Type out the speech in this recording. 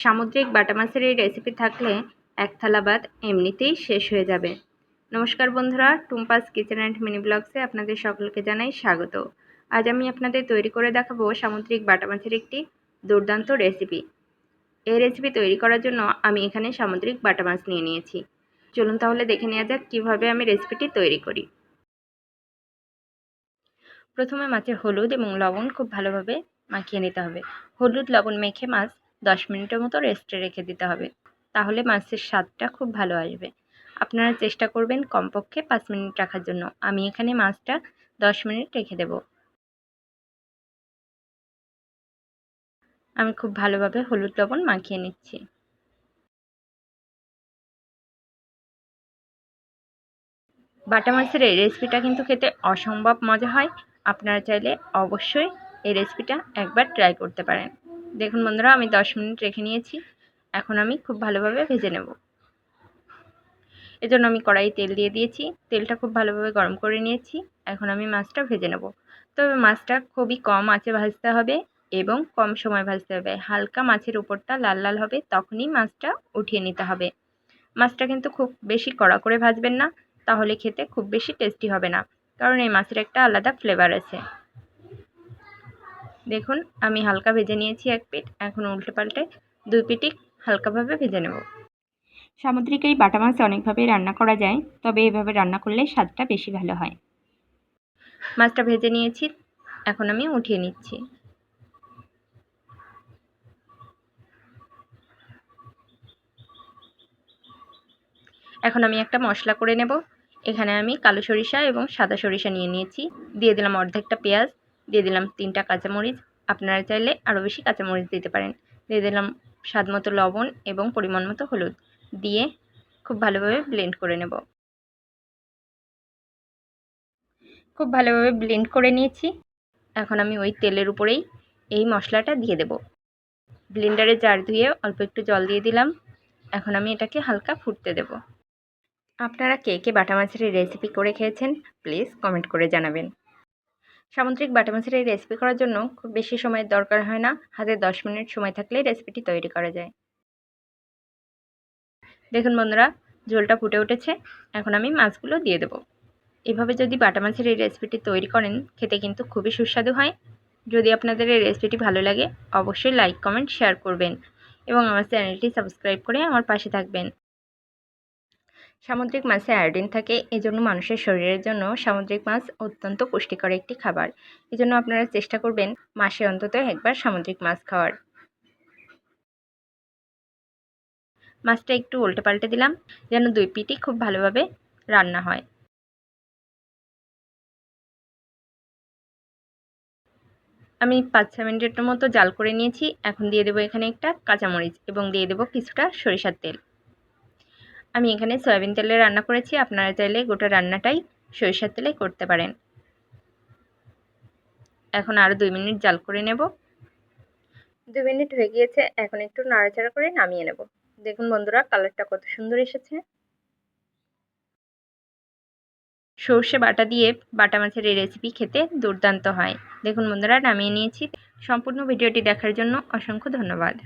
সামুদ্রিক বাটা মাছের এই রেসিপি থাকলে এক থালা ভাত এমনিতেই শেষ হয়ে যাবে। নমস্কার বন্ধুরা, টুম্পাস কিচেন অ্যান্ড মিনি ব্লগসে আপনাদের সকলকে জানাই স্বাগত। আজ আমি আপনাদের তৈরি করে দেখাবো সামুদ্রিক বাটা মাছের একটি দুর্দান্ত রেসিপি এই রেসিপি তৈরি করার জন্য আমি এখানে সামুদ্রিক বাটা মাছ নিয়ে নিয়েছি। চলুন তাহলে দেখে নেওয়া যাক কীভাবে আমি রেসিপিটি তৈরি করি। প্রথমে মাছের হলুদ এবং লবণ খুব ভালোভাবে মাখিয়ে নিতে হবে। হলুদ, লবণ মেখে মাছ দশ মিনিটের মতো রেস্টে রেখে দিতে হবে। তাহলে মাছের স্বাদটা খুব ভালো আসবে। আপনারা চেষ্টা করবেন কমপক্ষে পাঁচ মিনিট রাখার জন্য। আমি এখানে মাছটা দশ মিনিট রেখে দেব। আমি খুব ভালোভাবে হলুদ লবণ মাখিয়ে নিচ্ছি। বাটা মাছের এই রেসিপিটা কিন্তু খেতে অসম্ভব মজা হয়। আপনারা চাইলে অবশ্যই এই রেসিপিটা একবার ট্রাই করতে পারেন। দেখুন বন্ধুরা, আমি দশ মিনিট রেখে নিয়েছি। এখন আমি খুব ভালোভাবে ভেজে নেব। এজন্য আমি কড়াই তেল দিয়ে দিয়েছি। তেলটা খুব ভালোভাবে গরম করে নিয়েছি। এখন আমি মাছটা ভেজে নেব। তবে মাছটা খুবই কম আঁচে ভাজতে হবে এবং কম সময় ভাজতে হবে। হালকা মাছের উপরটা লাল লাল হবে, তখনই মাছটা উঠিয়ে নিতে হবে। মাছটা কিন্তু খুব বেশি কড়া করে ভাজবেন না, তাহলে খেতে খুব বেশি টেস্টি হবে না, কারণ এই মাছের একটা আলাদা ফ্লেভার আছে। দেখুন আমি হালকা ভেজে নিয়েছি এক পিঠ। এখন উল্টে পাল্টে দুই পিটি হালকাভাবে ভেজে নেব। সামুদ্রিক এই বাটা মাছ অনেকভাবেই রান্না করা যায় তবে এভাবে রান্না করলে স্বাদটা বেশি ভালো হয়। মাছটা ভেজে নিয়েছি এখন আমি উঠিয়ে নিচ্ছি। এখন আমি একটা মশলা করে নেব। এখানে আমি কালো সরিষা এবং সাদা সরিষা নিয়ে নিয়েছি। দিয়ে দিলাম অর্ধেকটা পেঁয়াজ। দিয়ে দিলাম তিনটা কাঁচামরিচ। আপনারা চাইলে আরও বেশি কাঁচামরিচ দিতে পারেন। দিয়ে দিলাম স্বাদ মতো লবণ এবং পরিমাণ মতো হলুদ। দিয়ে খুব ভালোভাবে ব্লেন্ড করে নেব। খুব ভালোভাবে ব্লেন্ড করে নিয়েছি। এখন আমি ওই তেলের উপরেই এই মশলাটা দিয়ে দেব। ব্লেন্ডারে জার ধুয়ে অল্প একটু জল দিয়ে দিলাম। এখন আমি এটাকে হালকা ফুটতে দেব। আপনারা কে কে বাটা মাছের রেসিপি করে খেয়েছেন প্লিজ কমেন্ট করে জানাবেন। সামুদ্রিক বাটা মাছের এই রেসিপি করার জন্য খুব বেশি সময়ের দরকার হয় না। হাতে দশ মিনিট সময় থাকলেই রেসিপিটি তৈরি করা যায়। দেখুন বন্ধুরা, ঝোলটা ফুটে উঠেছে। এখন আমি মাছগুলো দিয়ে দেবো। এভাবে যদি বাটা মাছের এই রেসিপিটি তৈরি করেন, খেতে কিন্তু খুবই সুস্বাদু হয়। যদি আপনাদের এই রেসিপিটি ভালো লাগে, অবশ্যই লাইক কমেন্ট শেয়ার করবেন। এবং আমার চ্যানেলটি সাবস্ক্রাইব করে আমার পাশে থাকবেন। সামুদ্রিক মাছে আয়োডিন থাকে, এজন্য মানুষের শরীরের জন্য সামুদ্রিক মাছ অত্যন্ত পুষ্টিকর একটি খাবার। এজন্য আপনারা চেষ্টা করবেন মাসে অন্তত একবার সামুদ্রিক মাছ খাওয়ার। মাছটা একটু উল্টে পাল্টে দিলাম, যেন দুই পিটি খুব ভালোভাবে রান্না হয়। আমি পাঁচ ছ মিনিটের মতো জাল করে নিয়েছি, এখন দিয়ে দেবো এখানে একটা কাঁচামরিচ এবং দিয়ে দেবো কিছুটা সরিষার তেল। আমি এখানে সয়াবিন তেলে রান্না করেছি, আপনারা চাইলে গোটা রান্নাটাই সরিষার তেলে করতে পারেন। এখন আরও দুই মিনিট জাল করে নেব। দুই মিনিট হয়ে গিয়েছে, এখন একটু নাড়াচাড়া করে নামিয়ে নেব। দেখুন বন্ধুরা, কালারটা কত সুন্দর এসেছে। সর্ষে বাটা দিয়ে বাটা মাছের এই রেসিপি খেতে দুর্দান্ত হয়। দেখুন বন্ধুরা, নামিয়ে নিয়েছি। সম্পূর্ণ ভিডিওটি দেখার জন্য অসংখ্য ধন্যবাদ।